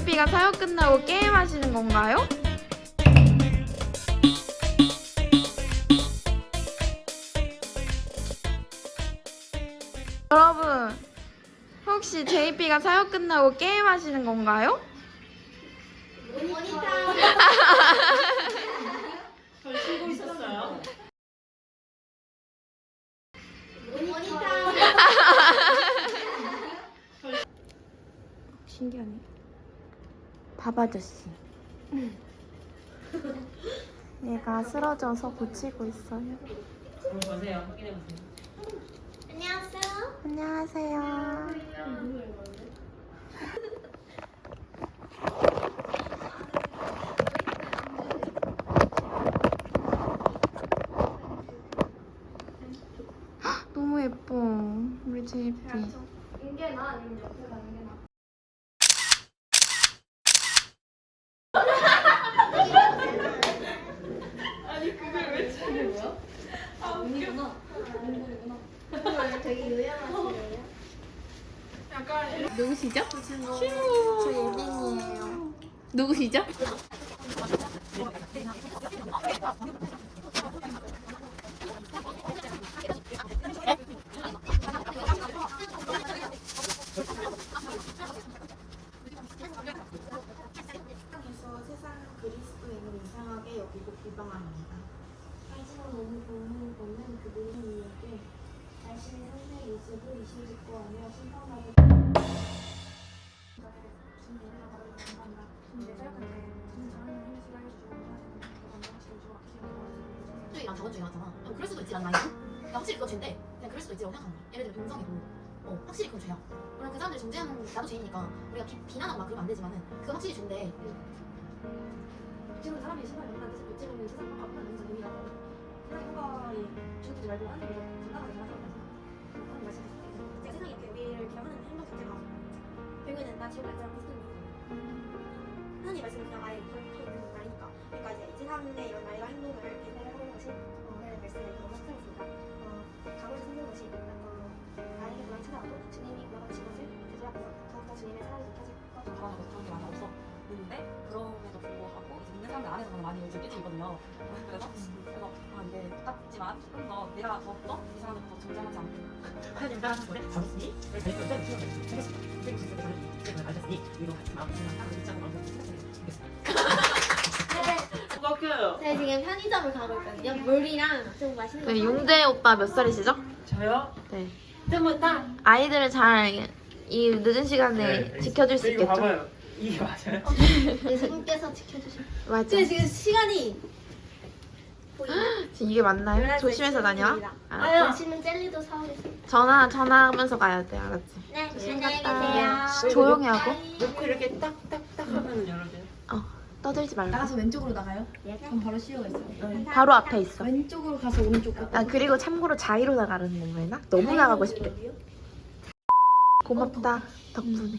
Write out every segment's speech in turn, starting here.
JP가 사역 끝나고 게임하시는 건가요? 여러분, 혹시 JP가 사역 끝나고 게임하시는 건가요? 저 쉬고 있었어요. 신기하네. 밥 아저씨. 얘가 쓰러져서 고치고 있어요. 한번 보세요. 확인해 보세요. 안녕하세요. 헉, 너무 예뻐. 우리 JP. 이게 나 아니면 옆에 가는 게 나? 아. 되게. 누구시죠? 저 예빈이에요. 누구시죠? 그래서 세상 그리스도인을 이상하게 여기고 비방합니다. 하지만 너무 좋은 거는 그들은 이에게 자신의 상대 모습을 의심짓고 하며 심판하고 주의랑 저번 주에 나왔잖아. 어, 그럴 수도 있지, 라는 말이야. 그러니까 확실히 그건 죄인데, 그냥 그럴 수도 있지라고 생각하는 거야. 예를 들어 동성애도, 어, 확실히 그건 죄야. 물론 그 사람들이 정죄하는, 나도 죄이니까, 우리가 비, 비난하고 막 그러면 안 되지만은, 그건 확실히 죄인데, 지금 사람이 신발을 만드서 어찌 보면 세상 밖에 없는 의미라고 세상의 효과에 주눅들지 말고 하는 게 건강하게 하는 말씀 제가 세상에 이렇게 우리를 이렇게 하는 행동 자체가 결국에는 나 지옥 갈 사람 모습이 하나님 말씀을 그냥 아예 있는 말이니까 그러니까 이제 이 세상의 이런 말과 행동을 배달하 안에서는 많이 요즘 깨지거든요. 그래서 그래서 아 이게 똑같지만 조금 더 내가 더욱더 이 사람들부터 정장하지 않고 하나님 따라서 생겼습니다. 위로 같이 마음 마음 생겼습니다. 누가 켜요? 네, 지금 편의점을 가고 있거든요. 물이랑 좀 맛있는 거. 네, 용재 오빠 몇 살이시죠? 저요? 네. 스물다. 아이들을 잘 이 늦은 시간에 네, 지켜줄 수 있겠죠? 봐봐요. 이게 맞아요? 예수님께서 지켜주신. 맞아. 근데 지금 시간이 지금 이게 맞나요? 조심해서 다녀. 알았어? 맛있는 젤리도 사오겠습니다. 전화 전화하면서 가야 돼, 알았지? 네, 안녕히 계세요. 쉿, 조용히 하고 놓고 이렇게 딱딱딱 하면 열어줘요. 떠들지 말고. 나가서 왼쪽으로 나가요? 전 바로 시효가 있어요. 바로 앞에 있어. 왼쪽으로 가서 오른쪽 끝. 아 그리고 참고로 자이로 나가는 건가요? 너무 나가고 싶대. 고맙다 덕분에.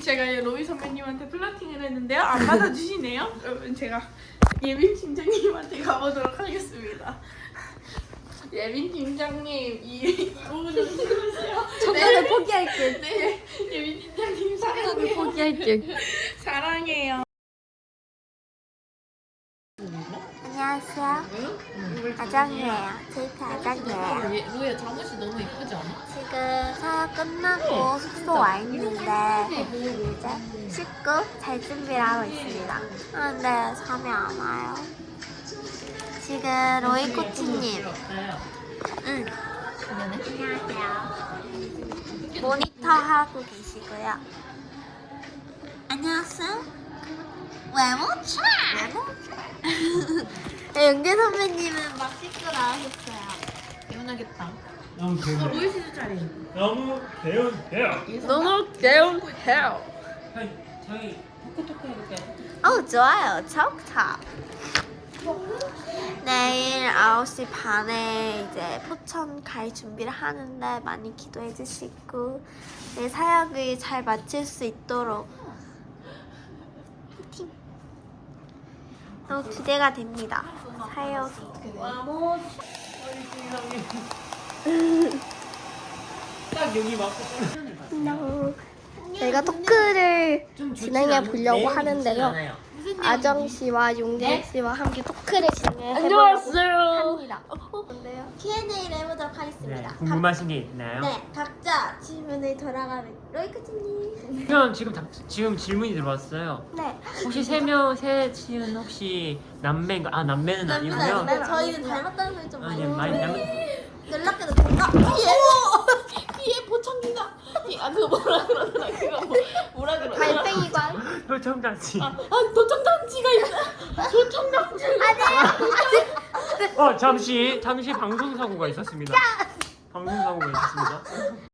이 제가요 로이 선배님한테 플러팅을 했는데요 안 받아주시네요. 여러분 제가 예빈 팀장님한테 가보도록 하겠습니다. 예빈 팀장님 이, 이 부분 좀 찍어주세요. 정답을 포기할게. 네, 예빈 팀장님 정답을 사랑해요. 포기할게. 사랑해요. 안녕하세요. 아정이에요. 제이트 아정이에요. 로이야 잠옷이 너무 예쁘지 않아? 지금 끝나고 숙소 와 있는데 이제 씻고 잘 준비를 하고 있습니다. 그런데 잠이 안 와요. 지금 로이 코치님, 응, 안녕하세요. 모니터 하고 계시고요. 안녕하세요. 외모 차. 외모 차. 연계 선배님은 막 씻고 나오셨어요. 개운하겠다. 너무 개운. 로이 시즈 차림. 너무 개운 해요. 너무 귀여운 헤어. 한 저희 토크토크 해볼게요. 어 좋아요 척탑 내일 9시 반에 이제 포천 갈 준비를 하는데 많이 기도해 주시고 내 사역을 잘 마칠 수 있도록 파이팅 너무 기대가 됩니다 사역이 딱 여기 막. No. 저희가 토크를 진행해 보려고 내용이 하는데요. 아정 씨와 용진 씨와 함께 토크를 진행해 보려고 합니다. 어, 뭔데요? Q&A를 해보도록 네, 하겠습니다. 궁금하신 게 있나요? 각, 네, 각자 질문을 돌아가면 로이크팀님. 그럼 지금 다- 지금 질문이 들어왔어요. 네. 혹시 세명세 씨는 혹시 남매인가? 아 남매는 아니고요. 네, 저희는 닮았다는 소리 좀 많이 아니 많이 닮은. 연락해도 될까? 뒤에 보청기가 아 그거 뭐라 그러더라 그거 뭐, 뭐라 그러더라 달팽이관. 도청장치. 아 도청장치가 있어 도청장치 어 잠시 잠시 방송 사고가 있었습니다. 방송 사고가 있었습니다.